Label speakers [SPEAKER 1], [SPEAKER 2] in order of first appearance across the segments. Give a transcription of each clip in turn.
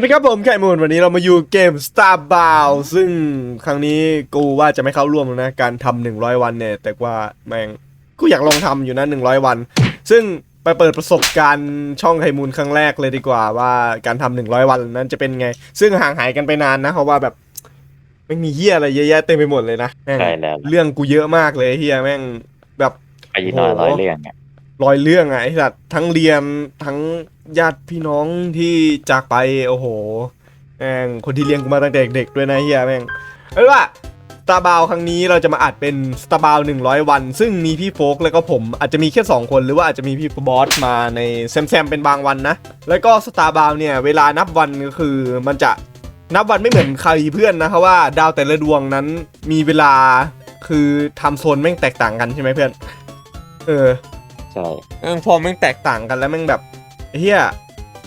[SPEAKER 1] วัสดีครับผมไข่มูลวันนี้เรามาอยู่เกม Starbound ซึ่งครั้งนี้กูว่าจะไม่เข้าร่วมแล้วนะ การทำหนึ่งร้อยวันเนี่ย แต่ว่าแม่งกูอยากลองทำอยู่นะหนึ่งร้อยวัน ซึ่งไปเปิดประสบการณ์ช่องไข่มูลครั้งแรกเลยดีกว่าว่าการทำหนึ่งร้อยวันนั้นจะเป็นไง ซึ่งห่างหายกันไปนานนะเพราะว่าแบบไม่งมีเฮียอะไรเยอะแยะเต็มไปหมดเลยนะแม่ง
[SPEAKER 2] ใช่แล้ว
[SPEAKER 1] เรื่องกูเยอะมากเลยเฮียแม่งแบบ
[SPEAKER 2] ไปยินน้อย
[SPEAKER 1] โอ้โห
[SPEAKER 2] ร้อยเรื่องอะ
[SPEAKER 1] รอยเรื่องอะไอ้สัตว์ทั้งเรียนทั้ง ญาติพี่น้องที่จากไปโอ้โหแม่งคนที่เลี้ยงกูมาตั้งแต่เด็กๆด้วยนะเฮียแม่งเอาเป็นว่าสตาร์บาวครั้งนี้เราจะมาอัดเป็นสตาร์บาวหนึ่งร้อยวัน ซึ่งมีพี่โฟกแล้วก็ผมอาจจะมีแค่2คนหรือว่าอาจจะมีพี่บอสมาในแซมแซมเป็นบางวันนะ แล้วก็สตาร์บาวเนี่ยเวลานับวันก็คือมันจะนับวันไม่เหมือนใครเพื่อนนะเพราะว่าดาวแต่ละดวงนั้นมีเวลาคือไทำโซนแม่งแตกต่างกันใช่ไหมเพื่อน เออ
[SPEAKER 2] ใช่
[SPEAKER 1] เออพอแม่งแตกต่างกันแล้วแม่งแบบ เฮีย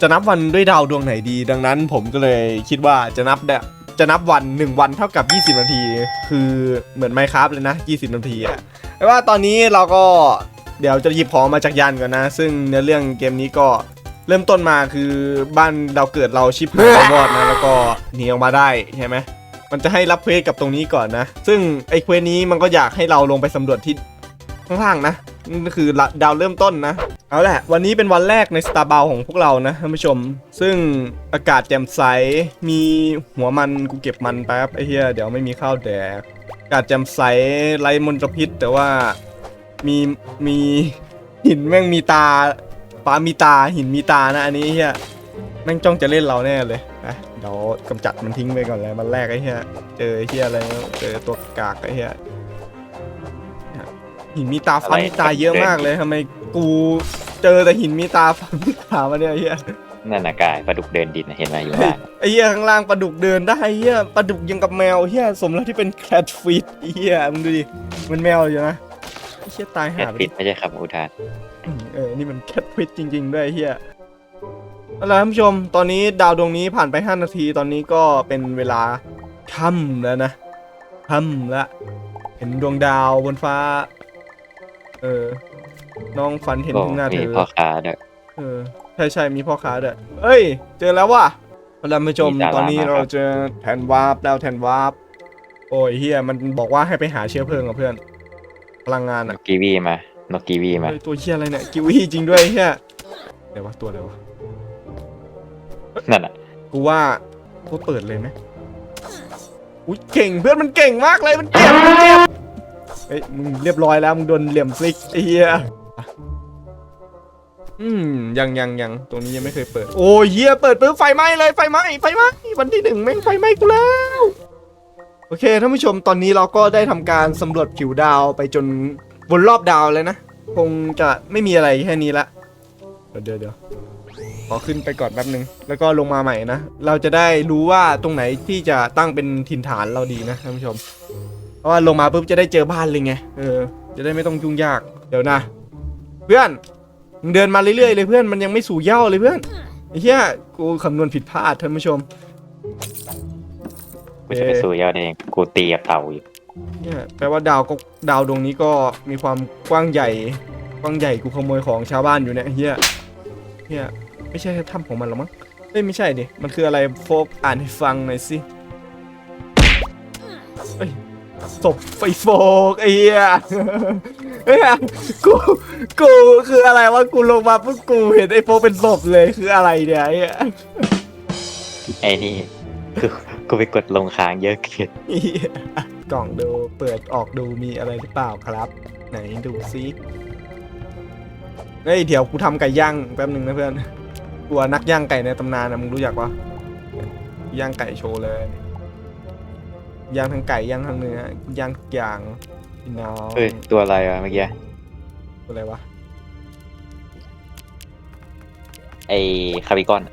[SPEAKER 1] จะนับวันด้วยดาวดวงไหนดี ดังนั้นผมก็เลยคิดว่าจะนับแบบจะนับวัน 1 วันเท่ากับ 20 นาที คือเหมือนไมค์ครับเลยนะ 20 นาทีอะแต่ว่าตอนนี้เราก็เดี๋ยวจะหยิบของมาจากยันก่อนนะ ซึ่งเนื้อเรื่องเกมนี้ก็เริ่มต้นมาคือบ้านเราเกิดเราชิปหายรอดนะแล้วก็หนีออกมาได้ใช่ไหมมันจะให้รับเควสกับตรงนี้ก่อนนะ ซึ่งไอ้เควสนี้มันก็อยากให้เราลงไปสำรวจที่ข้างล่างนะ นั่นก็คือดาวเริ่มต้นนะ เอาแหละวันนี้เป็นวันแรกในสตาร์บาของพวกเรานะท่านผู้ชม ซึ่งอากาศแจ่มใส มีหัวมันกูเก็บมันแป๊บไอ้เหี้ยเดี๋ยวไม่มีข้าวแดก อากาศแจ่มใสไร้มลพิษ แต่ว่ามีมีหินแม่งมีตาฟ้ามีตาหินมีตานะ อันนี้เฮียแม่งจ้องจะเล่นเราแน่เลยนะเดี๋ยวกำจัดมันทิ้งไปก่อนเลยมันแรกไอ้เฮียเจอไอ้เฮียอะไรเจอตัวกากไอ้เฮีย หินมีตาฟันมีตาเยอะมากเลยทำไมกูเจอแต่หินมีตาฟันมีตามาเนี่ยไอ้เฮีย
[SPEAKER 2] นั่นน่ะกายปลาดุกเดินดินน่ะเห็นไหมอยู่ล่าง
[SPEAKER 1] ไอ้เฮียข้างล่างปลาดุกเดินได้ไอ้เฮียปลาดุกยังกับแมวเฮียสมแล้วที่เป็นแคทฟิตเฮียมึงดูดิมันแมวอยู่นะไอ้เฮียตาย
[SPEAKER 2] แค
[SPEAKER 1] หา
[SPEAKER 2] ท
[SPEAKER 1] ไป
[SPEAKER 2] ฟิ
[SPEAKER 1] ดิ
[SPEAKER 2] ตไม่ใช่คำอุทาน
[SPEAKER 1] อืมเออ นี่มันแคทฟิตจริง ๆ ด้วยไอ้เฮียเอาล่ะท่านผู้ชม ตอนนี้ดาวดวงนี้ผ่านไป 5 นาที ตอนนี้ก็เป็นเวลาค่ำแล้วนะค่ำแล้วเห็นดวงดาวบนฟ้า เออ น้องฝันเห็น
[SPEAKER 2] โอ้
[SPEAKER 1] ข้างหน้าเธ
[SPEAKER 2] มี
[SPEAKER 1] อ
[SPEAKER 2] พ่อค้าด้วย
[SPEAKER 1] เออใช่ใช่มีพ่อค้าด้วยเอ้ย เจอแล้วว่ะท่านผู้ชม
[SPEAKER 2] มีดารา
[SPEAKER 1] ตอนนี้
[SPEAKER 2] มาครับ
[SPEAKER 1] เราเจอแทนวาร์ปแล้วแทนวาร์ปโอ้ยเฮียมันบอกว่าให้ไปหาเชื้อเพลิงกับเพื่อน พลังงาน
[SPEAKER 2] น
[SPEAKER 1] อะ
[SPEAKER 2] กกีวีมานกกีวีมา
[SPEAKER 1] เฮ้ยตัวเฮียอะไรเนี่ยกิวีจริงด้วยเฮียเดี๋ยววะตัวอะไรวะ
[SPEAKER 2] นั่นน่ะ
[SPEAKER 1] กูว่ากูเปิดเลยไหมอุ้ยเก่งเพื่อนมันเก่งมากเลยมันเจ็บมันเจ็บ เฮ้ยมึงเรียบร้อยแล้วมึงโดนเหลี่ยมฟลิกไอ้เฮียอืมยังยังยังตรงนี้ยังไม่เคยเปิด โอ้ยเฮียเปิดปุ๊บไฟไหม้เลยไฟไหม้ไฟไหม้วันที่หนึ่งแม่งไฟไหม้กูแล้วโอเคท่านผู้ชมตอนนี้เราก็ได้ทำการสำรวจผิวดาวไปจนบนรอบดาวเลยนะ คงจะไม่มีอะไรแค่นี้ละเดี๋ยวเดี๋ยวเดี๋ยวขอขึ้นไปก่อนแป๊บนึง แล้วก็ลงมาใหม่นะ เราจะได้รู้ว่าตรงไหนที่จะตั้งเป็นถิ่นฐานเราดีนะท่านผู้ชม เพราะว่าลงมาปุ๊บจะได้เจอบ้านเลยไง เออ จะได้ไม่ต้องยุ่งยาก เดี๋ยวนะ เพื่อนมึงเดินมาเรื่อยๆเลยเพื่อน มันยังไม่สู่เหย้าเลยเพื่อนไอ้เหี้ย กูคำนวณผิดพลาดท่านผู้ชม
[SPEAKER 2] กูจะไปสู่ยอดเองกูตีกับเต่าอยู่
[SPEAKER 1] เนี่ยแปลว่าดาวก็ดาวดวงนี้ก็มีความกว้างใหญ่ กว้างใหญ่กูขโมยของชาวบ้านอยู่เนี่ยเฮียเฮียไม่ใช่ถ้ำของมันหรอมั้งเอ้ยไม่ใช่ดิมันคืออะไรโฟกอ่านให้ฟังหน่อยสิเอ้ย ศพไฟโฟกไอ้เหี้ยเฮ้ยกูกูคืออะไรวะกูลงมาปุ๊บกูเห็นไอ้โฟกเป็นศพเลยคืออะไรเนี่ยไอ้เหี้ย
[SPEAKER 2] ไอ้นี่คือกูไปกดลงค้างเยอะเกิน
[SPEAKER 1] เหี้ยกล่องดูเปิดออกดูมีอะไรหรือเปล่าครับ ไหนดูซิเฮ้ยเดี๋ยวกูทำไก่ย่างแป๊บหนึ่งนะเพื่อนกลัวนักย่างไก่ในตำนานนะมึงรู้จักปะย่างไก่โชว์เลย ย่างทั้งไก่ย่างทั้งเนื้อย่างทุกอย่างพี่น้อง
[SPEAKER 2] เฮ้ยตัวอะไรวะเมื่อกี้
[SPEAKER 1] อะไรวะ
[SPEAKER 2] ไอ้คาร์บิคอน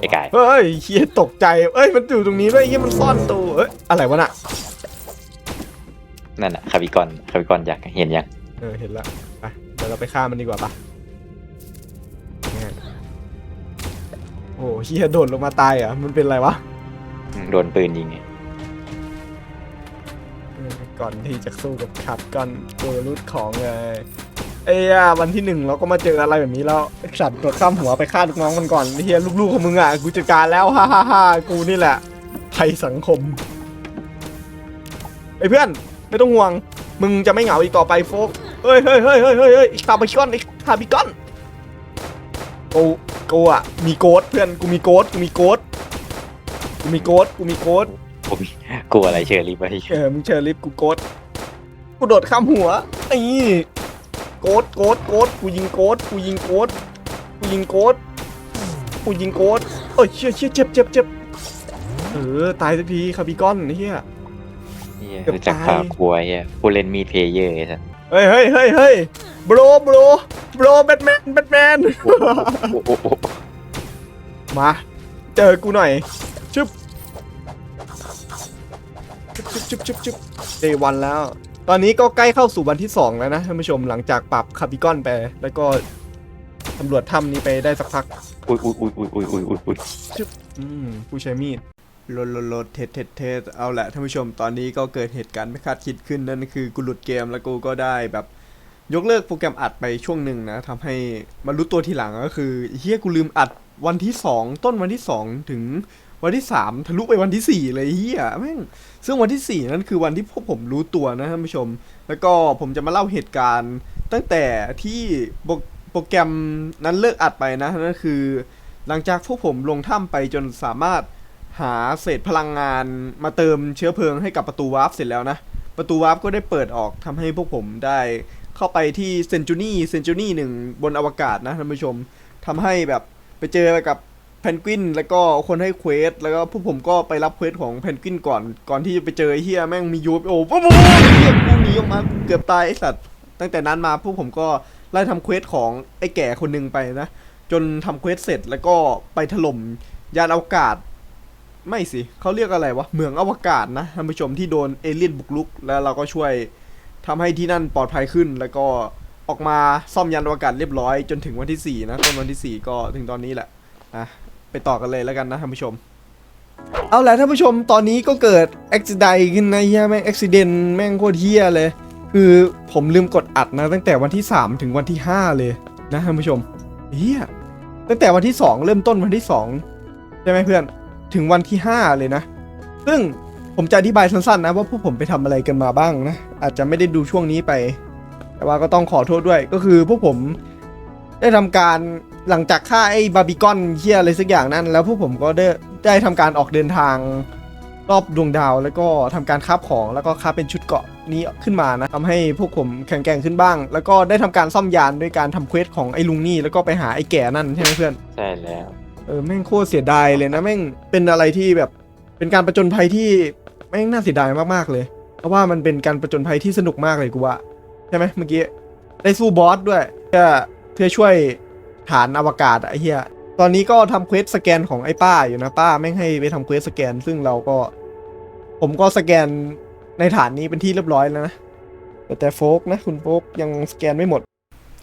[SPEAKER 2] ไอ้ไก่
[SPEAKER 1] เฮ้ยเฮียตกใจเอ้ยมันอยู่ตรงนี้ด้วยเฮียมันซ่อนตัวเอ้ยอะไรวะน่ะ
[SPEAKER 2] นั่นน่ะคาร์บิคอนคาร์บิคอนอยากเห็นยัง
[SPEAKER 1] เออเห็นละไปเดี๋ยวเราไปฆ่ามันดีกว่าปะเนี่ยโอ้เฮียโดดลงมาตายเหรอะมันเป็นอะไรวะ
[SPEAKER 2] อืมโดนปืนยิงไง
[SPEAKER 1] เออ ก่อนที่จะสู้กับขับก่อนตัวรุดของเลยไอ้ยาวันที่หนึ่งเราก็มาเจออะไรแบบนี้แล้วสัตว์ตรวข้ามหัวไปฆ่าลูกน้องมันก่อนไอเฮียลูกๆของมึงอะกูจัดการแล้วฮ่าฮ่าฮ่ากูนี่แหละภัยสังคมไอ้เพื่อนไม่ต้องห่วง มึงจะไม่เหงาอีกต่อไปโฟกเฮ้ยเฮ้ยเฮ้ยเฮ้ยเฮ้ยเฮ้ยอีกคาบิกอนอีกคาบิกอนกูกูอะมีโกดเพื่อนกูมีโกดกูมีโกดกูมีโกดกูมีโกด
[SPEAKER 2] ผมกลัวอะไรเชอรี่ไป
[SPEAKER 1] เออมึงเชิญลิฟต์กูโกดกูโดดข้ามหัวไอ้โกดโกดโกดกูยิงโกดกูยิงโกดกูยิงโกดกูยิงโกดเอ้ยเชี่ยเชี่ยเจ็บเจ็บเจ็บเออตายสักทีคาบิกอนไอ้เฮีย
[SPEAKER 2] เหี้ย
[SPEAKER 1] เกือบ
[SPEAKER 2] รู้จัก
[SPEAKER 1] ตาย
[SPEAKER 2] ข่าวกลัวเฮียผู้เล่นมีดเพลเยอร์ไอ้สัส
[SPEAKER 1] เฮ้ยเฮ้ยเฮ้ยเฮ้ยบรบรบรแบทแมนแบทแมน
[SPEAKER 2] โอ้โหโอ้โห
[SPEAKER 1] มา เจอกูหน่อยชึบ ชึบชึบชึบชึบชึบเดวันแล้ว ตอนนี้ก็ใกล้เข้าสู่วันที่ 2 แล้วนะท่านผู้ชมหลังจากปรับคาบิกอนไป แล้วก็ตำรวจถ้ำนี้ไปได้สักพัก
[SPEAKER 2] อุ้ยอุ้ยอุ้ยอุ้ยอุ้ยอุ้ยอุ้ยอุ้ย
[SPEAKER 1] อืมผู้ใช้มีดโลดโลดโลดเทสเทสเทสเอาแหละท่านผู้ชมตอนนี้ก็เกิดเหตุการณ์ไม่คาดคิดขึ้นนั่นคือกูหลุดเกมแล้วกูก็ได้แบบยกเลิกโปรแกรมอัดไปช่วงหนึ่งนะทำให้มารู้ตัวทีหลังก็คือเฮียกูลืมอัดวันที่ 2 ต้นวันที่ 2 ถึงวันที่ 3 ทะลุไปวันที่ 4 เลยเฮียแม่ง ซึ่งวันที่ 4 นั้นคือวันที่พวกผมรู้ตัวนะท่านผู้ชม แล้วก็ผมจะมาเล่าเหตุการณ์ ตั้งแต่ที่โปรแกรมนั้นเลิกอัดไปนะนั่นคือ หลังจากพวกผมลงถ้ำไปจนสามารถหาเศษพลังงานมาเติมเชื้อเพลิงให้กับประตูวาร์ปเสร็จแล้วนะ ประตูวาร์ปก็ได้เปิดออกทำให้พวกผมได้เข้าไปที่เซนจูนี่เซนจูนี่หนึ่งบนอวกาศนะท่านผู้ชมทำให้แบบไปเจอกับ เพนกวินแล้วก็คนให้เควสแล้วก็พวกผมก็ไปรับเควสของเพนกวินก่อน ก่อนที่จะไปเจอไอ้เฮียแม่งมียูโอปุ๊บปุ๊บปุ๊บเฮียกูหนีออกมาเกือบตายไอสัตว์ตั้งแต่นั้นมาพวกผมก็ไล่ทำเควสของไอ้แก่คนหนึ่งไปนะจนทำเควสเสร็จแล้วก็ไปถล่มยานอวกาศ ไม่สิเขาเรียกอะไรวะเหมืองอวกาศนะท่านผู้ชมที่โดนเอเลี่ยนบุกรุก แล้วเราก็ช่วยทำให้ที่นั่นปลอดภัยขึ้น แล้วก็ออกมาซ่อมยานอวกาศเรียบร้อย จนถึงวันที่4นะต้นวันที่ 4 ก็ถึงตอนนี้แหละนะ ไปต่อกันเลยแล้วกันนะท่านผู้ชม เอาละท่านผู้ชมตอนนี้ก็เกิดอุบิเหตุขึ้นนะเฮียแม่งอุบิเหตุแม่งโคตรเฮียเลย คือผมลืมกดอัดนะ ตั้งแต่วันที่ 3 ถึงวันที่ 5 เลยนะท่านผู้ชมเฮียตั้งแต่วันที่ 2 เริ่มต้นวันที่2ใช่ไหมเพื่อนถึงวันที่ 5 เลยนะ ซึ่งผมจะอธิบายสั้นๆนะว่าพวกผมไปทำอะไรกันมาบ้างนะ อาจจะไม่ได้ดูช่วงนี้ไป แต่ว่าก็ต้องขอโทษด้วยก็คือพวกผมได้ทำการ หลังจากฆ่าไอ้บาร์บีคอนเฮียอะไรสักอย่างนั้น แล้วพวกผมก็ได้ได้ทำการออกเดินทางรอบดวงดาว แล้วก็ทำการคราบของแล้วก็คราบเป็นชุดเกราะนี้ขึ้นมานะทำให้พวกผมแข็งแกร่งขึ้นบ้าง แล้วก็ได้ทำการซ่อมยานด้วยการทำเควสของไอ้ลุงนี่แล้วก็ไปหาไอ้แก่นั่นใช่ไหมเพื่อน
[SPEAKER 2] ใช่แล้ว
[SPEAKER 1] เออแม่งโคตรเสียดายเลยนะแม่งเป็นอะไรที่แบบเป็นการประจนภัยที่แม่งน่าเสียดายมากๆเลย เพราะว่ามันเป็นการประจนภัยที่สนุกมากเลยกูว่าใช่ไหมเมื่อกี้ได้สู้บอสด้วยเพื่อเพื่อช่วย ฐานอวกาศไอ้เหี้ยตอนนี้ก็ทำเควสสแกนของไอ้ป้าอยู่นะป้าแม่งให้ไปทำเควสสแกน ซึ่งเราก็ ผมก็สแกนในฐานนี้เป็นที่เรียบร้อยแล้วนะแต่แต่โฟกนะคุณโฟกยังสแกนไม่หมด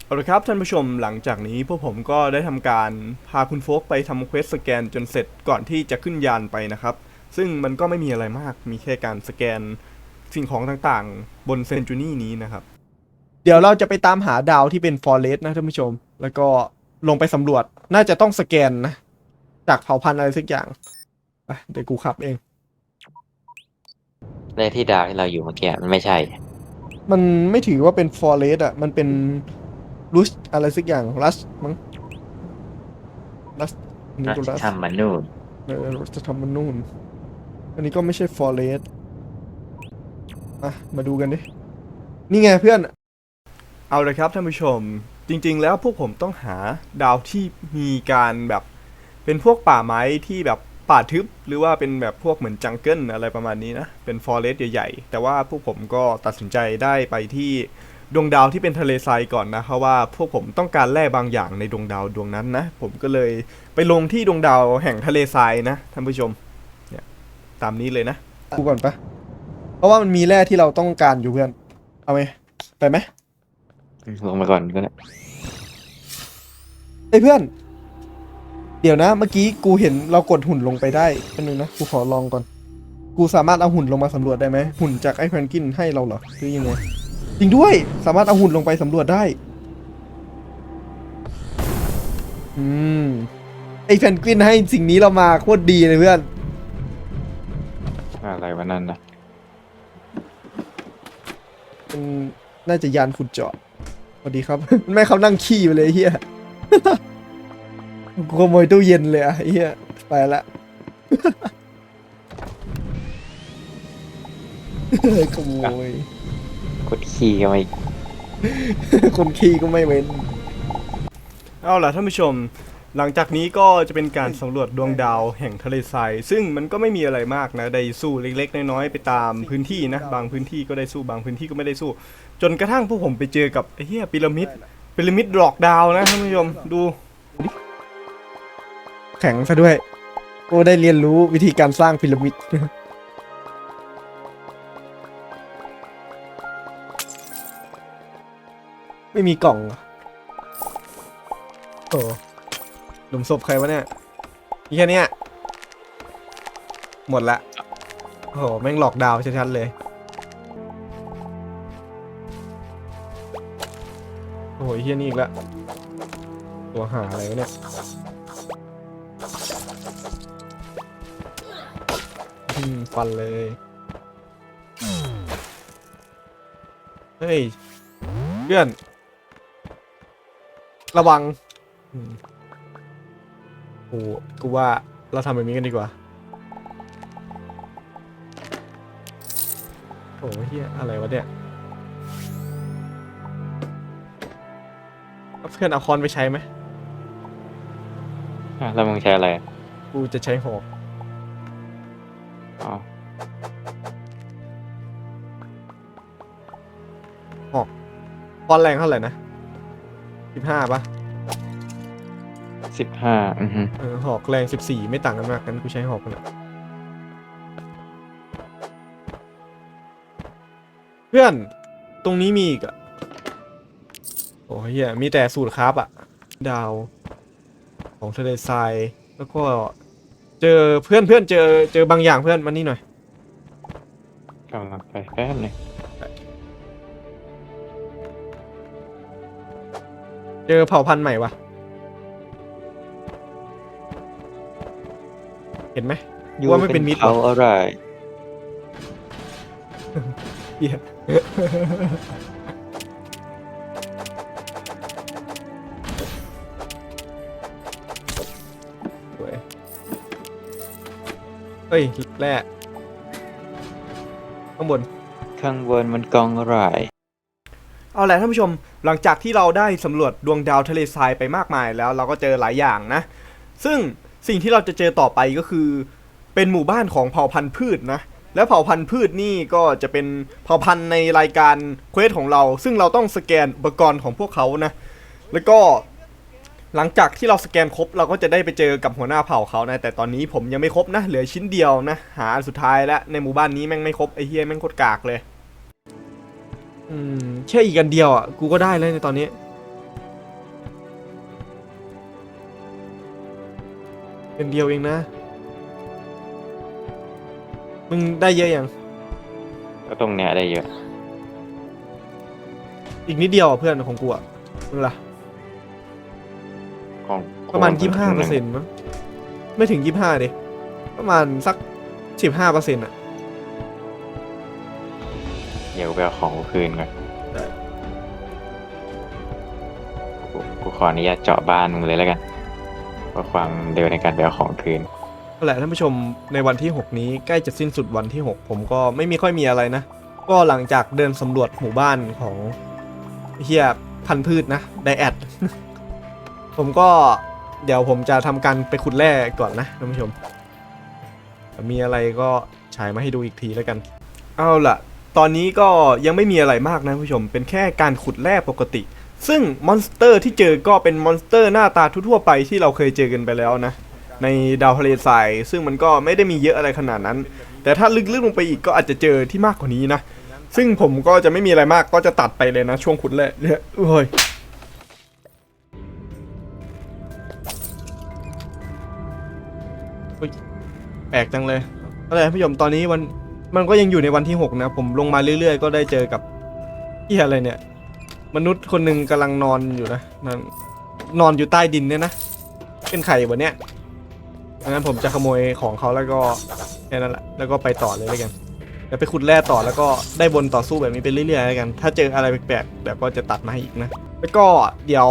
[SPEAKER 1] เอาละครับท่านผู้ชมหลังจากนี้พวกผมก็ได้ทำการพาคุณโฟกไปทำเควสสแกนจนเสร็จก่อนที่จะขึ้นยานไปนะครับ ซึ่งมันก็ไม่มีอะไรมากมีแค่การสแกนสิ่งของต่างๆ บนเซนจูนี่นี้นะครับ เดี๋ยวเราจะไปตามหาดาวที่เป็นฟอเรสต์นะท่านผู้ชม แล้วก็ ลงไปสำรวจ น่าจะต้องสแกนนะ จากเผ่าพันธุ์อะไรสักอย่างไปเดี๋ยวกูขับเอง
[SPEAKER 2] และที่ดาวที่เราอยู่เมื่อกี้มันไม่ใช่
[SPEAKER 1] มันไม่ถือว่าเป็นฟอเรสต์อะ มันเป็นรุชอะไรสักอย่างรัชมั้งรัชนี่
[SPEAKER 2] น่า
[SPEAKER 1] ก็
[SPEAKER 2] จะ
[SPEAKER 1] รัช
[SPEAKER 2] ทำมันนู่น
[SPEAKER 1] เออรัชธรรมนูญอันนี้ก็ไม่ใช่ฟอเรสต์อะ มาดูกันดิ นี่ไงเพื่อน เอาเลยครับท่านผู้ชม จริง ๆ แล้วพวกผมต้องหาดาวที่มีการแบบเป็นพวกป่าไม้ที่แบบป่าทึบ หรือว่าเป็นแบบพวกเหมือนจังเกิลอะไรประมาณนี้นะ เป็นฟอเรสต์ใหญ่ๆ แต่ว่าพวกผมก็ตัดสินใจได้ไปที่ดวงดาวที่เป็นทะเลทรายก่อนนะเพราะว่าพวกผมต้องการแร่บางอย่างในดวงดาวดวงนั้นนะ ผมก็เลยไปลงที่ดวงดาวแห่งทะเลทรายนะท่านผู้ชมเนี่ยตามนี้เลยนะ กูก่อนปะเพราะว่ามันมีแร่ที่เราต้องการอยู่เพื่อน เอาไหมไปไหม
[SPEAKER 2] ลงมาก่อนก็ได้
[SPEAKER 1] เอ้ยเพื่อน เดี๋ยวนะ เมื่อกี้กูเห็นเรากดหุ่นลงไปได้แป๊บนึงนะ กูขอลองก่อน กูสามารถเอาหุ่นลงมาสำรวจได้ไหมหุ่นจากไอ้แพนกินให้เราเหรอหรือยังไงจริงด้วย สามารถเอาหุ่นลงไปสำรวจได้ อืม ไอแพนกวินให้สิ่งนี้เรามาโคตรดีเลยเพื่อน
[SPEAKER 2] อะไรวะนั่นนะ
[SPEAKER 1] มันน่าจะยานขุดเจาะ สวัสดีครับมันไม่ให้เขานั่งขี้ไปเลยไอ้เฮียกูขโมยตู้เย็นเลยอะไอ้เฮียไปละขโมย
[SPEAKER 2] กดขี่กันมาอีก
[SPEAKER 1] คนขี้ก็ไม่เว้น เอาล่ะท่านผู้ชม หลังจากนี้ก็จะเป็นการสำรวจดวงดาวแห่งทะเลทรายซึ่งมันก็ไม่มีอะไรมากนะได้สู้เล็ก ๆ น้อยๆไปตามพื้นที่นะบางพื้นที่ก็ได้สู้บางพื้นที่ก็ไม่ได้สู้ จนกระทั่งพวกผมไปเจอกับไอ้เหี้ยพีระมิดพีระมิดหลอกดาวนะท่านผู้ชมดูแข็งซะด้วยโอ้ได้เรียนรู้วิธีการสร้างพีระมิดไม่มีกล่องเหรอโอ้ หลุมศพใครวะเนี่ยมีแค่เนี้ยหมดละ โอ้โห แม่งหลอกดาวชัดๆเลย โอ้โหเฮียนี่อีกล้วตัวหาอะไรวะเนี่ย ฟันเลย เฮ้ย เพื่อน ระวัง อืมโอ้กูว่าเราทำแบบนี้กันดีกว่า โอ้เฮียอะไรวะเนี่ยเอาเพื่อนเอาคอนไปใช้ไหม
[SPEAKER 2] อะแล้วมึงใช้อะไร
[SPEAKER 1] กูจะใช้หอก
[SPEAKER 2] อ๋อ
[SPEAKER 1] คอนแรงเท่าไหร่นะสิบห้าปะ
[SPEAKER 2] สิบห้าอือฮึ
[SPEAKER 1] เออหอกแรงสิบสี่ไม่ต่างกันมากกันกูใช้หอกกันแหละเพื่อนตรงนี้มีอีกอะโอ้เฮียมีแต่สูตรครับอะดาว ของทะเลทรายแล้วก็เจอเพื่อนเพื่อนเจอเจอบางอย่างเพื่อนมานี่หน่อย
[SPEAKER 2] กำลังไปแป๊บหนึง
[SPEAKER 1] เจอเผ่าพันธุ์ใหม่วะ เห็นไหมว่าไม่เป็นมิตรหรอ
[SPEAKER 2] เขาอะไร
[SPEAKER 1] เหี้ยสวยเฮ้ยแร่ข้างบน
[SPEAKER 2] ข้างบนมันกองอะไร
[SPEAKER 1] เอาแหละท่านผู้ชม หลังจากที่เราได้สำรวจดวงดาวทะเลทรายไปมากมายแล้วเราก็เจอหลายอย่างนะ ซึ่ง สิ่งที่เราจะเจอต่อไปก็คือ เป็นหมู่บ้านของเผ่าพันธุ์พืชนะ และเผ่าพันธุ์พืชนี่ก็จะเป็นเผ่าพันธุ์ในรายการเควสของเรา ซึ่งเราต้องสแกนอุปกรณ์ของพวกเขานะ แล้วก็หลังจากที่เราสแกนครบเราก็จะได้ไปเจอกับหัวหน้าเผ่าเขานะ แต่ตอนนี้ผมยังไม่ครบนะ เหลือชิ้นเดียวนะ หาสุดท้ายแล้วในหมู่บ้านนี้แม่งไม่ครบไอ้เฮียแม่งโคตรกากเลย อืมแค่อีกอันเดียวอะกูก็ได้แล้วในตอนนี้ เป็นเดียวเองนะ มึงได้เยอะยัง
[SPEAKER 2] ก็ตรงเนี้ยได้เยอะ
[SPEAKER 1] อีกนิดเดียวอะเพื่อนของกูอะ มึงล่ะ
[SPEAKER 2] ของ
[SPEAKER 1] ประมาณ
[SPEAKER 2] กู
[SPEAKER 1] ยี่ห้าเปอร์เซ็นต์มั้งไม่ถึงยี่ห้าดิประมาณสักสิบห้าเปอร์เซ็นต์อะ
[SPEAKER 2] เดี๋ยวกูไปเอาของกูคืนก่อน
[SPEAKER 1] ได้
[SPEAKER 2] กูกูขออนุญาตเจาะบ้านมึงเลยแล้วกัน เพื่อความเร็วในการไปเอาของคืน
[SPEAKER 1] นั่นแหละท่านผู้ชมในวันที่ 6 นี้ใกล้จะสิ้นสุดวันที่ 6 ผมก็ไม่มีค่อยมีอะไรนะ ก็หลังจากเดินสำรวจหมู่บ้านของเฮียพันธุ์พืชนะไดแอด ผมก็เดี๋ยวผมจะทำการไปขุดแร่ก่อนนะท่านผู้ชม มีอะไรก็ฉายมาให้ดูอีกทีแล้วกัน เอาล่ะ ตอนนี้ก็ยังไม่มีอะไรมากนะท่านผู้ชม เป็นแค่การขุดแร่ปกติ ซึ่งมอนสเตอร์ที่เจอก็เป็นมอนสเตอร์หน้าตาทั่วไปที่เราเคยเจอกันไปแล้วนะ ในดาวทะเลทรายซึ่งมันก็ไม่ได้มีเยอะอะไรขนาดนั้น แต่ถ้าลึกๆลงไปอีกก็อาจจะเจอที่มากกว่านี้นะ ซึ่งผมก็จะไม่มีอะไรมากก็จะตัดไปเลยนะ ช่วงขุดแร่เนี่ยโอ้ยอุ๊ยแปลกจังเลยอะไรท่านผู้ชมตอนนี้วันมันก็ยังอยู่ในวันที่ 6 นะ ผมลงมาเรื่อยๆ ก็ได้เจอกับที่อะไรเนี่ย มนุษย์คนหนึ่งกำลังนอนอยู่นะนั่นนอนอยู่ใต้ดินเนี่ยนะ เป็นใครวะเนี่ยดังนั้นผมจะขโมยของเขาแล้วก็แค่นั้นแหละแล้วก็ไปต่อเลยแล้วกันเดี๋ยวไปขุดแร่ต่อแล้วก็ได้บนต่อสู้แบบนี้ไปเรื่อยๆแล้วกัน ถ้าเจออะไรแปลกๆเดี๋ยวก็จะตัดมาให้อีกนะ แล้วก็เดี๋ยว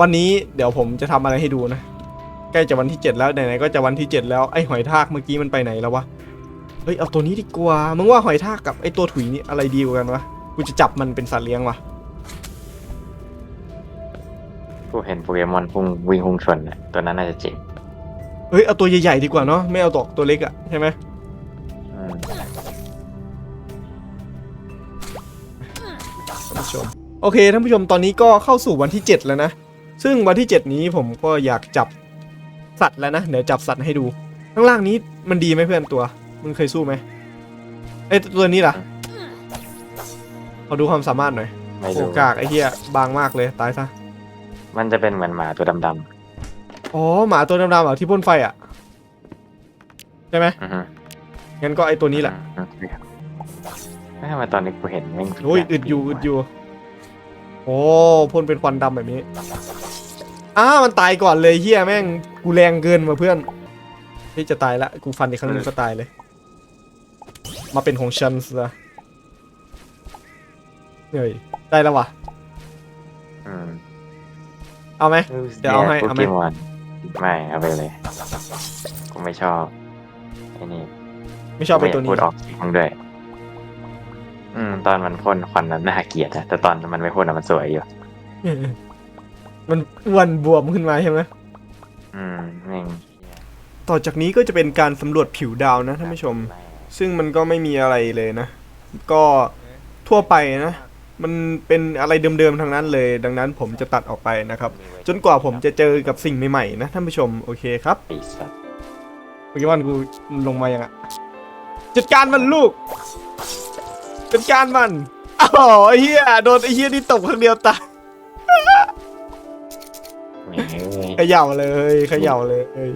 [SPEAKER 1] วันนี้เดี๋ยวผมจะทำอะไรให้ดูนะ ใกล้จะวันที่ 7 แล้วไหนๆก็จะวันที่ 7 แล้วไอ้หอยทากเมื่อกี้มันไปไหนแล้ววะเฮ้ยเอาตัวนี้ดีกว่ามึงว่าหอยทากกับไอ้ตัวถุยนี่อะไรดีกว่ากันวะกูจะจับมันเป็นสัตว์เลี้ยงวะ
[SPEAKER 2] กูเห็นโปเกมอนพุ่งวิ่งพุ่งชนน่ะตัวนั้นน่าจะเจ๋ง
[SPEAKER 1] เฮ้ยเอาตัวใหญ่ๆดีกว่าเนาะไม่เอาตกตัวเล็กอะใช่ไหม
[SPEAKER 2] อืม
[SPEAKER 1] ท่านผู้ชมโอเคท่านผู้ชมตอนนี้ก็เข้าสู่วันที่ 7 แล้วนะ ซึ่งวันที่ 7 นี้ผมก็อยากจับสัตว์แล้วนะเดี๋ยวจับสัตว์ให้ดู ข้างล่างนี้มันดีไหมเพื่อนตัวมึงเคยสู้ไหมไอ้ยตัวนี้ล่ะขอดูความสามารถหน่อย
[SPEAKER 2] ไม่
[SPEAKER 1] โอ้
[SPEAKER 2] รู้
[SPEAKER 1] กากไอ้เหี้ยบางมากเลยตายซะ
[SPEAKER 2] มันจะเป็นเหมือนหมาตัวดำ
[SPEAKER 1] อ๋อหมาตัวดำๆอะที่พ่นไฟอะใช่ไหม
[SPEAKER 2] ๆอือฮึ
[SPEAKER 1] งั้นก็ไอ้ตัวนี้แหละ
[SPEAKER 2] อืมไม่ทำไมตอนนี้กูเห็นแม่ง
[SPEAKER 1] โอ้ยอึดอยู่อึดอยู่โอ้พ่นเป็นควันดำแบบนี้อ้ามันตายก่อนเลยเฮียแม่งกูแรงเกินมาเพื่อนที่จะตายละกูฟันอีกครั้งหนึงก็ตายเลย มาเป็นของฉันซะเฮ้ยได้แล้ววะ
[SPEAKER 2] อืม
[SPEAKER 1] เอาไหม เดี๋ยวเอาให้
[SPEAKER 2] โป
[SPEAKER 1] เอาไหม
[SPEAKER 2] เกมอนไม่เอาไปเลยกูไม่ชอบไอ้นี่
[SPEAKER 1] ไม่ชอบไปตัว
[SPEAKER 2] ม่
[SPEAKER 1] นี้
[SPEAKER 2] พูดออกเสียงด้วย อืม ตอนมันพ่นควันนั้นน่าเกลียดนะแต่ตอนมันไม่พ่นอะมันสวยอยู่
[SPEAKER 1] มันอ้วนบวมขึ้นมาใช่ไหม
[SPEAKER 2] อืมแม่ง
[SPEAKER 1] ต่อจากนี้ก็จะเป็นการสำรวจผิวดาวนะท่านผู้ชม ซึ่งมันก็ไม่มีอะไรเลยนะ ก็ทั่วไปนะ มันเป็นอะไรเดิมๆทั้งนั้นเลย ดังนั้นผมจะตัดออกไปนะครับ จนกว่าผมจะเจอกับสิ่งใหม่ๆนะท่านผู้ชมโอเคครับ
[SPEAKER 2] ปีศาจ
[SPEAKER 1] โปเกมอนกูลงมายังอะจัดการมันลูกจัดการมันอ๋อไอ้เฮียโดนไอ้เฮียนี่ตบครั้งเดียวตาย
[SPEAKER 2] แม่งเอ้ย
[SPEAKER 1] เขย่าเลยเขย่าเลย
[SPEAKER 2] เฮ้ย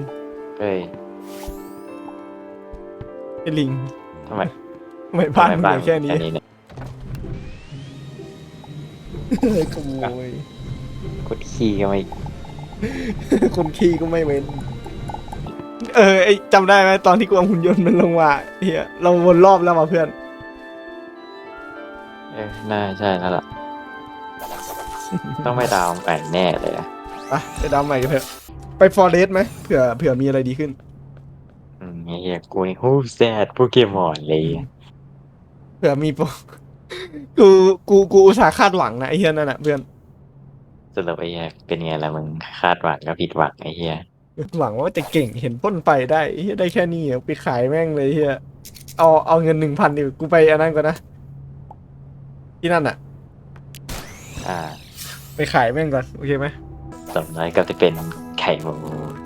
[SPEAKER 1] ไอ้ลิง
[SPEAKER 2] ทำไม
[SPEAKER 1] ทำไมบ้าน
[SPEAKER 2] ทำ
[SPEAKER 1] มัน
[SPEAKER 2] ไม
[SPEAKER 1] เหลือแค่นี้
[SPEAKER 2] เนี่ย
[SPEAKER 1] ขโมย
[SPEAKER 2] กดขี้ก็ไม่
[SPEAKER 1] คนขี่ก็ไม่เว้น เออไอจำได้ไหมตอนที่กูเอาหุ่นยนต์มันลงมาเฮียเราวนรอบแล้วมาเพื่อน
[SPEAKER 2] เออน่าใช่แล้วล่ะ ต้องไปดาวน์ใหม่แน่เลยอะ
[SPEAKER 1] ไปไปดาวใหม่กันเถอะไปฟอร์เรสไหมเผื่อเผื่อมีอะไรดีขึ้น
[SPEAKER 2] อืมไอ้เฮียกูนี่ฮู้แซดโปเกมอนเลยอะ
[SPEAKER 1] เผื่อมีโปร กูกูกูอุตส่าห์คาดหวังนะไอเฮียนั่นแหะเพื่อน
[SPEAKER 2] สรุปไอ้เฮียเป็นไงล่ะมึงคาดหวังก็ผิดหวังไอ้เฮีย
[SPEAKER 1] หวังว่าจะเก่งเห็นพ่นไฟได้ไอ้เฮียได้แค่นี้อะไปขายแม่งเลยเฮียเอาเอาเงินหนึ่งพันดิกูไปอันนั้นก่อนนะที่นั่นอะ
[SPEAKER 2] อ่า
[SPEAKER 1] ไปขายแม่งก่อนโอเคไหม
[SPEAKER 2] สมน้อยก็จะเป็นไข่หมู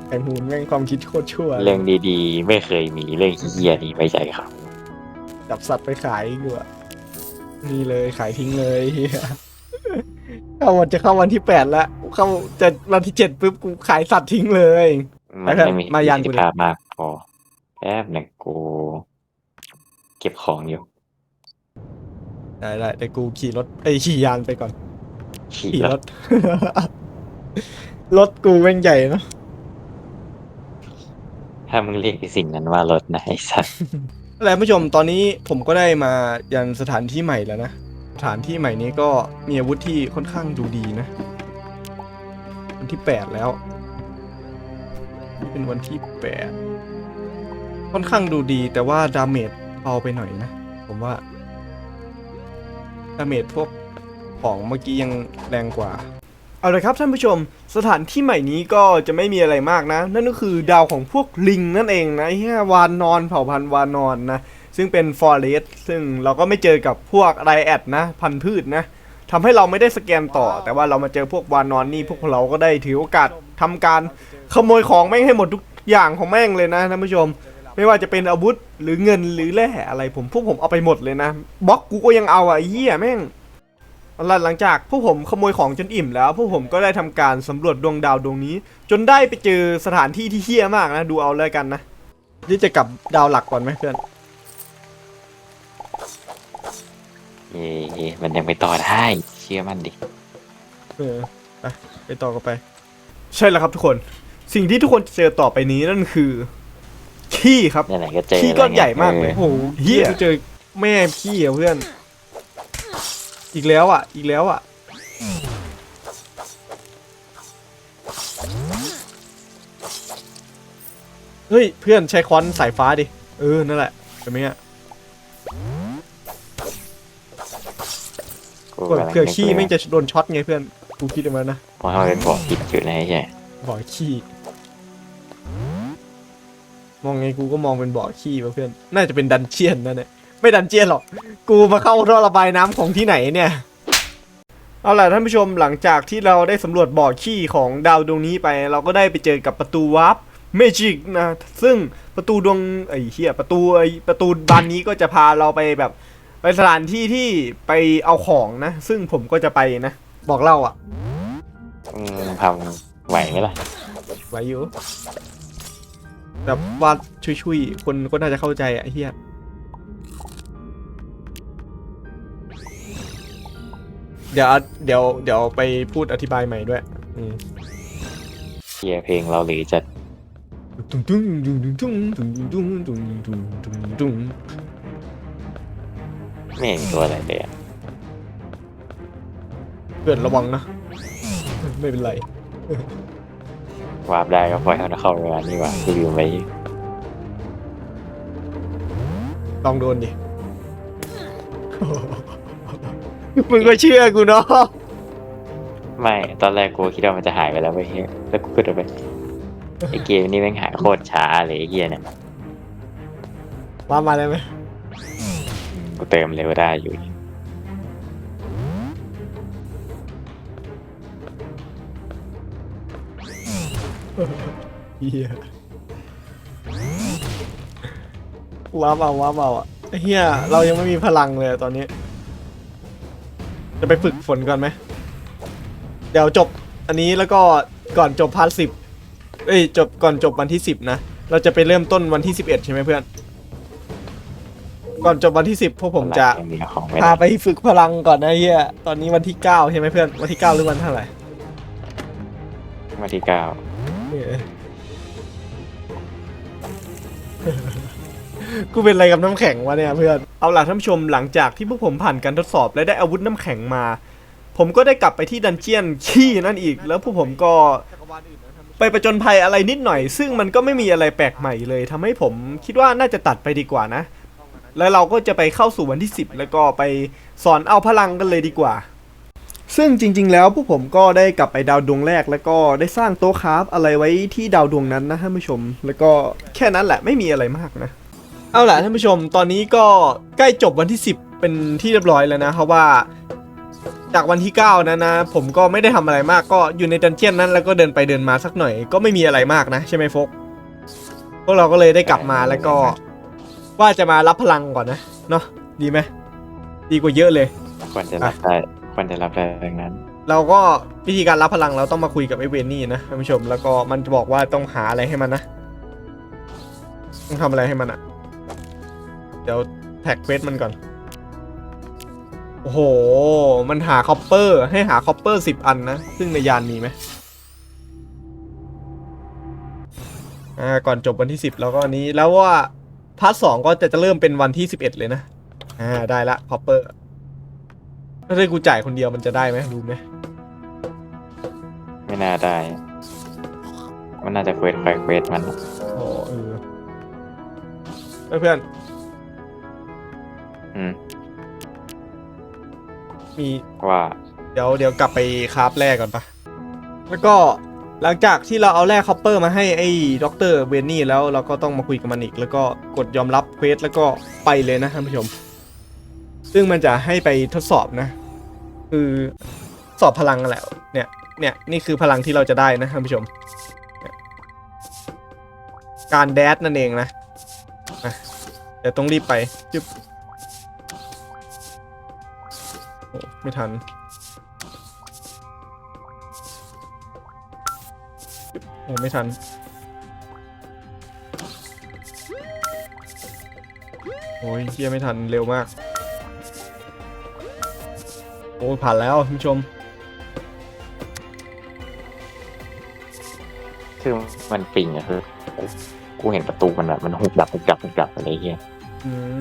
[SPEAKER 1] ไอ้มูนแม่งความคิดโคตรชั่ว
[SPEAKER 2] เรื่องดีๆ ไม่เคยมีเรื่องเฮียนี้ไว้ใจเขา
[SPEAKER 1] จับสัตว์ไปขายดีกว่า นี่เลยขายทิ้งเลยเฮียเข้าวันจะเข้าวันที่แปดแล้วเข้าจะวันที่เจ็ดปุ๊บกูขายสัตว์ทิ้งเลย
[SPEAKER 2] มัน
[SPEAKER 1] ไปเถอะ
[SPEAKER 2] ไม่มี
[SPEAKER 1] มายัน
[SPEAKER 2] ประ
[SPEAKER 1] กู
[SPEAKER 2] สิท
[SPEAKER 1] ดิ
[SPEAKER 2] ธิภาพมากพอแป๊บหนึ่งกู เก็บของอยู่
[SPEAKER 1] ได้ได้แต่กูขี่รถไอยขี่ยานไปก่อน
[SPEAKER 2] ขี่
[SPEAKER 1] ขี่
[SPEAKER 2] แล้
[SPEAKER 1] ร
[SPEAKER 2] ว
[SPEAKER 1] ถรถกูแม่งใหญ่เนอะ
[SPEAKER 2] ถ้ามึงเรียกไอ้สิ่งนั้นว่ารถนะไอ้สัส
[SPEAKER 1] แล้วผู้ชมตอนนี้ผมก็ได้มายันสถานที่ใหม่แล้วนะ สถานที่ใหม่นี้ก็มีอาวุธที่ค่อนข้างดูดีนะ วันที่แปดแล้วนี่เป็นวันที่แปดค่อนข้างดูดีแต่ว่าดาเมจเบาไปหน่อยนะ ผมว่าดาเมจพวกของเมื่อกี้ยังแรงกว่า เอาเลยครับท่านผู้ชมสถานที่ใหม่นี้ก็จะไม่มีอะไรมากนะ นั่นก็คือดาวของพวกลิงนั่นเองนะเฮียวานนอนเผ่าพันธุ์วานนอนนะ ซึ่งเป็นฟอเรสซึ่งเราก็ไม่เจอกับพวกไรแอดนะ พันธุ์พืชนะทำให้เราไม่ได้สแกนต่อ แต่ว่าเรามาเจอพวกวานนอนนี่พวกเราก็ได้ถือโอกาสทำการขโมยของแม่งให้หมดทุกอย่างของแม่งเลยนะท่านผู้ชม ไม่ว่าจะเป็นอาวุธหรือเงินหรือแร่อะไรผมพวกผมเอาไปหมดเลยนะบล็อกกูก็ยังเอาอะไอ้เหี้ยแม่ง หลังจากพวกผมขโมยของจนอิ่มแล้วพวกผมก็ได้ทำการสำรวจดวงดาวดวงนี้ จนได้ไปเจอสถานที่ที่เฮี้ยมากนะดูเอาเลยกันนะนี่จะกลับดาวหลักก่อนไหมเพื่อน
[SPEAKER 2] เย่มันยังไปต่อได้เชื่อมันดิ
[SPEAKER 1] เออไปไปต่อกันไป ใช่แล้วครับทุกคน สิ่งที่ทุกคนจะเจอต่อไปนี้นั่นคือขี้ครับ
[SPEAKER 2] ไหนๆก็เจอ
[SPEAKER 1] ขี้ก้อนใหญ่มากเลย
[SPEAKER 2] ออ
[SPEAKER 1] โอ้โหเฮียเจอแม่ขี้อะเพื่อน อีกแล้วอะ อีกแล้วอะ เฮ้ย เพื่อนใช้ค้อนสายฟ้าดิ เออ นั่นแหละเห็นไหมอะ
[SPEAKER 2] กู
[SPEAKER 1] เผื่อกำ
[SPEAKER 2] ลัง
[SPEAKER 1] เผื่อขี้
[SPEAKER 2] นึก
[SPEAKER 1] ไม่ง
[SPEAKER 2] เลย
[SPEAKER 1] จะโดนช็อตไงเพื่อนกูคิดเอาไว้นะ
[SPEAKER 2] เพราะมันเป็นบ่อผิดอยู่นะไอ้เหี้ย
[SPEAKER 1] บ่อขี้มองไงกูก็มองเป็นบ่อขี้วะเพื่อน น่าจะเป็นดันเจียนนั่นแหละ ไม่ดันเจียนหรอก กูมาเข้าท่อระบายน้ำของที่ไหนเนี่ย เอาล่ะท่านผู้ชมหลังจากที่เราได้สำรวจบ่อขี้ของดาวดวงนี้ไป เราก็ได้ไปเจอกับประตูวาร์ปเมจิกนะ ซึ่งประตูดวงไอ้เหี้ยประตูไอ้ประตูบานนี้ก็จะพาเราไปแบบ ไปสถานที่ที่ไปเอาของนะ ซึ่งผมก็จะไปนะ บอกเล่าอะ
[SPEAKER 2] อืมทำไหวไหมล่ะ
[SPEAKER 1] ไหวอยู่แบบว่าชุยๆคนก็น่าจะเข้าใจอะไอ้เฮีย เดี๋ยวเดี๋ยวเดี๋ยวไปพูดอธิบายใหม่ด้วยอืม
[SPEAKER 2] เฮียเพลงเราหรือจะ
[SPEAKER 1] ตุ้งตุ้งตุ้งตุ้งตุ้งตุ้งตุ้งตุ้งตุ้งตุ้งตุ้ง
[SPEAKER 2] ไม่เห็นตัวอะไรเลยอะ
[SPEAKER 1] เพื่อนระวังนะ ไม่เป็นไร
[SPEAKER 2] วาร์ปได้ก็ปล่อยให้มันเข้าเวลานี่หว่ากูลืมไป
[SPEAKER 1] ลองโดนดิ มึงก็เชื่อกูเนาะ
[SPEAKER 2] ไม่ตอนแรกกูคิดว่ามันจะหายไปแล้วไปเฮียแล้วกูก็เดินไปไอเกมนี่แม่งหายโคตรช้าเลยไอ้เฮียเนี่ย
[SPEAKER 1] มามาได้ไหม
[SPEAKER 2] กูเติมเร็วได้อยู่
[SPEAKER 1] เฮียว้าวเอาว้าวเอาอะไอ้เฮียเรายังไม่มีพลังเลยอะตอนนี้ จะไปฝึกฝนก่อนไหม เดี๋ยวจบอันนี้แล้วก็ก่อนจบพาร์ทสิบเอ้ยจบก่อนจบวันที่สิบนะ เราจะไปเริ่มต้นวันที่สิบเอ็ดใช่ไหมเพื่อน ก่อนจบวันที่สิบพวกผมจะ
[SPEAKER 2] ยังมีของไม่
[SPEAKER 1] พา
[SPEAKER 2] ได้
[SPEAKER 1] ไปฝึกพลังก่อนนะเฮียตอนนี้วันที่เก้าใช่ไหมเพื่อน วันที่เก้าหรือวันเท่าไหร่
[SPEAKER 2] วันที่เก้า
[SPEAKER 1] เออกูเป็นอะไรกับน้ำแข็งวะเนี่ยเพื่อน เอาล่ะท่านผู้ชมหลังจากที่พวกผมผ่านการทดสอบและได้อาวุธน้ำแข็งมา ผมก็ได้กลับไปที่ดันเจียนขี้นั่นอีก แล้วพวกผมก็ไปประจนภัยอะไรนิดหน่อย ซึ่งมันก็ไม่มีอะไรแปลกใหม่เลยทำให้ผมคิดว่าน่าจะตัดไปดีกว่านะ แล้วเราก็จะไปเข้าสู่วันที่ 10 แล้วก็ไปสอนเอาพลังกันเลยดีกว่า ซึ่งจริง ๆ แล้วพวกผมก็ได้กลับไปดาวดวงแรก แล้วก็ได้สร้างโต๊ะคราฟอะไรไว้ที่ดาวดวงนั้นนะท่านผู้ชม แล้วก็แค่นั้นแหละไม่มีอะไรมากนะ เอาล่ะท่านผู้ชมตอนนี้ก็ใกล้จบวันที่ 10 เป็นที่เรียบร้อยแล้วนะ เพราะว่า จากวันที่ 9 นั้นนะ ผมก็ไม่ได้ทำอะไรมากก็อยู่ในดันเจียนนั้นแล้วก็เดินไปเดินมาสักหน่อยก็ไม่มีอะไรมากนะ ใช่ไหมฟกพวกเราก็เลยได้กลับมาแล้วก็ ว่าจะมารับพลังก่อนนะเนาะดีไหมดีกว่าเยอะเลย
[SPEAKER 2] ควรจะรับได้ควรจะรับได้ดังนั้น
[SPEAKER 1] เราก็วิธีการรับพลังเราต้องมาคุยกับไอ้เวนนี่นะท่านผู้ชมแล้วก็มันจะบอกว่าต้องหาอะไรให้มันนะต้องทำอะไรให้มันอะเดี๋ยวแท็กเควสมันก่อน โอ้โห มันหาคอปเปอร์ ให้หาคอปเปอร์สิบอันนะ ซึ่งในยานมีไหมอ่า ก่อนจบวันที่สิบแล้วก็อันนี้ แล้วว่าพาร์ทสองก็จะจะเริ่มเป็นวันที่สิบเอ็ดเลยนะ อ่า ได้ละคอปเปอร์ ถ้าได้กูจ่ายคนเดียวมันจะได้ไหมรู้ไหม
[SPEAKER 2] ไม่น่าได้ มันน่าจะเควสคอยเควสมัน
[SPEAKER 1] อ๋อเออเอ้ยเพื่อน
[SPEAKER 2] อืม
[SPEAKER 1] มี
[SPEAKER 2] ว่า
[SPEAKER 1] เดี๋ยวเดี๋ยวกลับไปคราฟแรกก่อนปะแล้วก็หลังจากที่เราเอาแร่คอปเปอร์มาให้ไอ้ด็อกเตอร์เวนนี่แล้วเราก็ต้องมาคุยกับมันอีก แล้วก็กดยอมรับเควสแล้วก็ไปเลยนะท่านผู้ชม ซึ่งมันจะให้ไปทดสอบนะ คือสอบพลังนั่นแหละเนี่ยเนี่ยนี่คือพลังที่เราจะได้นะท่านผู้ชมเนี่ยการแดดนั่นเองนะอะเดี๋ยวต้องรีบไปจึ๊บ ไม่ทัน โอ้ไม่ทัน โอ้ยเฮียไม่ทันเร็วมาก โอ้ยผ่านแล้วท่านผู้ชม
[SPEAKER 2] คือมันปิงอะคือกูกูเห็นประตูมันอะมันหุบดับหุบดับหุบดับอะไรเงี้ย
[SPEAKER 1] อืม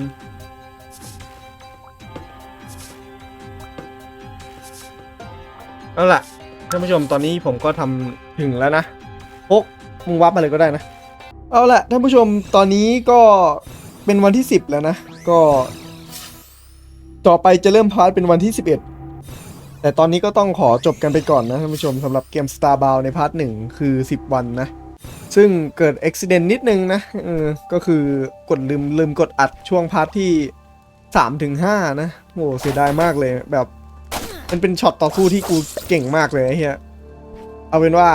[SPEAKER 1] เอาล่ะท่านผู้ชมตอนนี้ผมก็ทำถึงแล้วนะโอ๊กมึงวับมาเลยก็ได้นะ เอาล่ะท่านผู้ชมตอนนี้ก็เป็นวันที่ 10 แล้วนะ ก็ ต่อไปจะเริ่มพาร์ทเป็นวันที่ 11 แต่ตอนนี้ก็ต้องขอจบกันไปก่อนนะท่านผู้ชมสำหรับเกม Starbound ในพาร์ทหนึ่งคือ 10 วันนะ ซึ่งเกิดอุบิเหตุนิดนึงนะเออก็คือกดลืมลืมกดอัดช่วงพาร์ทที่3ถึง5นะโหเสียดายมากเลยแบบ มันเป็นช็อตต่อสู้ที่กูเก่งมากเลยไอ้เฮียเอาเป็นว่า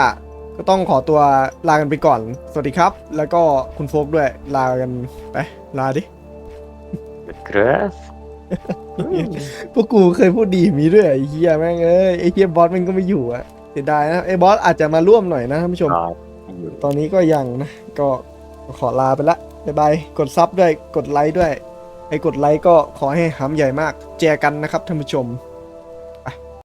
[SPEAKER 1] ก็ต้องขอตัวลากันไปก่อน สวัสดีครับ แล้วก็คุณโฟกด้วย ลากันไป ลาดิ
[SPEAKER 2] เกรส
[SPEAKER 1] พวกกูเคยพูดดีอย่างนี้ด้วยไอ้เฮียแม่งเอ้ยไอ้เฮียบอสมันก็ไม่อยู่อะเสียดายนะไอ้บอสอาจจะมาร่วมหน่อยนะท่านผู้ชม
[SPEAKER 2] รออยู่
[SPEAKER 1] ตอนนี้ก็ยังนะ ก็ขอลาไปละบ๊ายบาย กดซับด้วย กดไลค์ด้วย ไอ้กดไลค์ก็ขอให้หำใหญ่มาก แจกันนะครับท่านผู้ชม